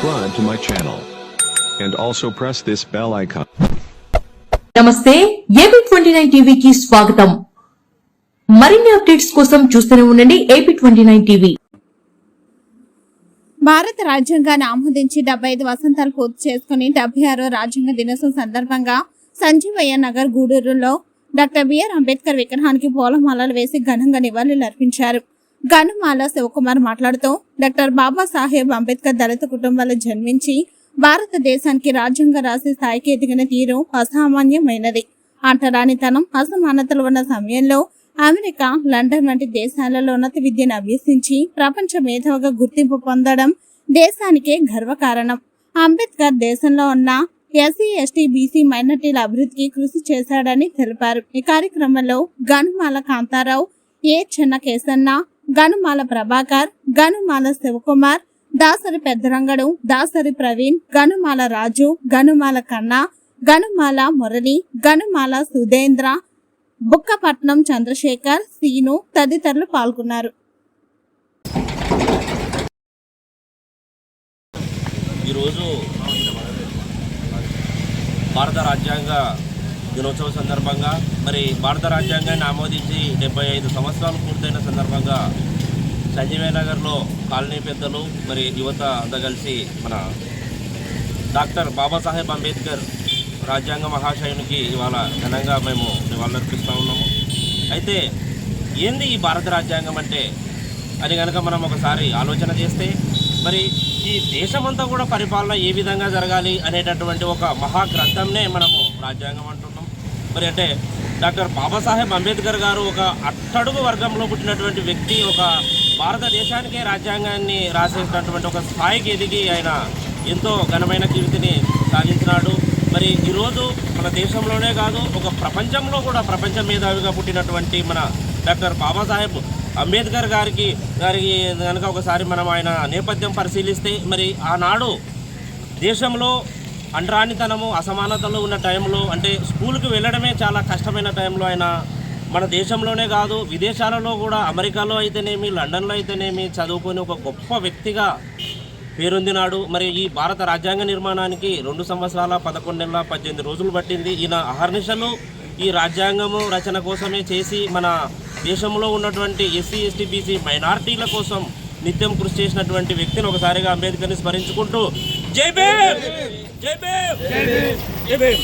subscribe to my channel. And also press this bell icon. నమస్తే AP twenty nine టీవీకి స్వాగతం మరిన్ని updates కోసం చూస్తూనే ఉండండి ఏపీ ట్వంటీ నైన్ టీవీ భారత రాజ్యాంగాన్ని ఆమోదించి డెబ్బై ఐదు వసంతాలు పూర్తి చేసుకుని డెబ్బై ఆరో రాజ్యాంగ దినోత్సవం సందర్భంగా సంజీవయ్య నగర్ గూడూరులో డాక్టర్ బిఆర్ అంబేద్కర్ విగ్రహానికి పూలమాలలు వేసి ఘనంగా నివాళులు అర్పించారు గనుమాల శివకుమార్ మాట్లాడుతూ డాక్టర్ బాబాసాహెబ్ అంబేద్కర్ దళిత కుటుంబాలు జన్మించి భారతదేశానికి రాజ్యాంగ రాసే స్థాయికి ఎదిగిన తీరు అసామాన్యమైనది. అంటరానితనం అసమానతలు ఉన్న సమయంలో అమెరికా లండన్ వంటి దేశాలలో ఉన్నత విద్యను అభ్యసించి ప్రపంచ మేధావిగా గుర్తింపు పొందడం దేశానికే గర్వకారణం. అంబేద్కర్ దేశంలో ఉన్న ఎస్సీ ఎస్టీ బీసీ మైనార్టీల అభివృద్ధికి కృషి చేశాడని తెలిపారు. ఈ కార్యక్రమంలో గనుమాల కాంతారావు ఏ చెన్న కేసన్న గనుమాల ప్రభాకర్ గనుమాల శివకుమార్ దాసరి పెద్దరంగడు దాసరి ప్రవీణ్ గనుమాల రాజు గనుమాల కన్నా గనుమాల మురళి గనుమాల సుధేంద్ర బుక్కపట్నం చంద్రశేఖర్ సీను తదితరులు పాల్గొన్నారు. ఈరోజు భారత రాజ్యాంగ దినోత్సవం సందర్భంగా మరి భారత రాజ్యాంగాన్ని ఆమోదించి డెబ్బై ఐదు సంవత్సరాలు పూర్తయిన సందర్భంగా సంజీవయ్య నగర్లో కాలనీ పెద్దలు మరి యువత అంతా కలిసి మన డాక్టర్ బాబాసాహెబ్ అంబేద్కర్ రాజ్యాంగ మహాశయునికి ఇవాళ ఘనంగా మేము నివాళులర్పిస్తూ ఉన్నాము. అయితే ఏంది ఈ భారత రాజ్యాంగం అంటే? అని కనుక మనం ఒకసారి ఆలోచన చేస్తే మరి ఈ దేశమంతా కూడా పరిపాలన ఏ విధంగా జరగాలి అనేటటువంటి ఒక మహా గ్రంథంనే మనము రాజ్యాంగం అంటున్నాం. మరి అంటే డాక్టర్ బాబాసాహెబ్ అంబేద్కర్ గారు ఒక అట్టడుగు వర్గంలో పుట్టినటువంటి వ్యక్తి ఒక భారతదేశానికే రాజ్యాంగాన్ని రాసేటటువంటి ఒక స్థాయికి ఎదిగి ఆయన ఎంతో ఘనమైన కీర్తిని సాధించినాడు. మరి ఈరోజు మన దేశంలోనే కాదు ఒక ప్రపంచంలో కూడా ప్రపంచ మేధావిగా పుట్టినటువంటి మన డాక్టర్ బాబాసాహెబ్ అంబేద్కర్ గారికి గారికి కనుక ఒకసారి మనం ఆయన నేపథ్యం పరిశీలిస్తే మరి ఆనాడు దేశంలో అంటరానితనము అసమానతలు ఉన్న టైంలో అంటే స్కూల్కి వెళ్ళడమే చాలా కష్టమైన టైంలో ఆయన మన దేశంలోనే కాదు విదేశాలలో కూడా అమెరికాలో అయితేనేమి లండన్లో అయితేనేమి చదువుకొని ఒక గొప్ప వ్యక్తిగా పేరొందినాడు. మరి ఈ భారత రాజ్యాంగ నిర్మాణానికి రెండు సంవత్సరాల పదకొండు నెలల పద్దెనిమిది రోజులు పట్టింది. ఈయన అహర్నిశలు. ఈ రాజ్యాంగము రచన కోసమే చేసి మన దేశంలో ఉన్నటువంటి ఎస్సీ ఎస్టీ బీసీ మైనార్టీల కోసం నిత్యం కృషి చేసినటువంటి వ్యక్తిని ఒకసారిగా అంబేద్కర్ని స్మరించుకుంటూ జై భీమ్ జై భీమ్ జై భీమ్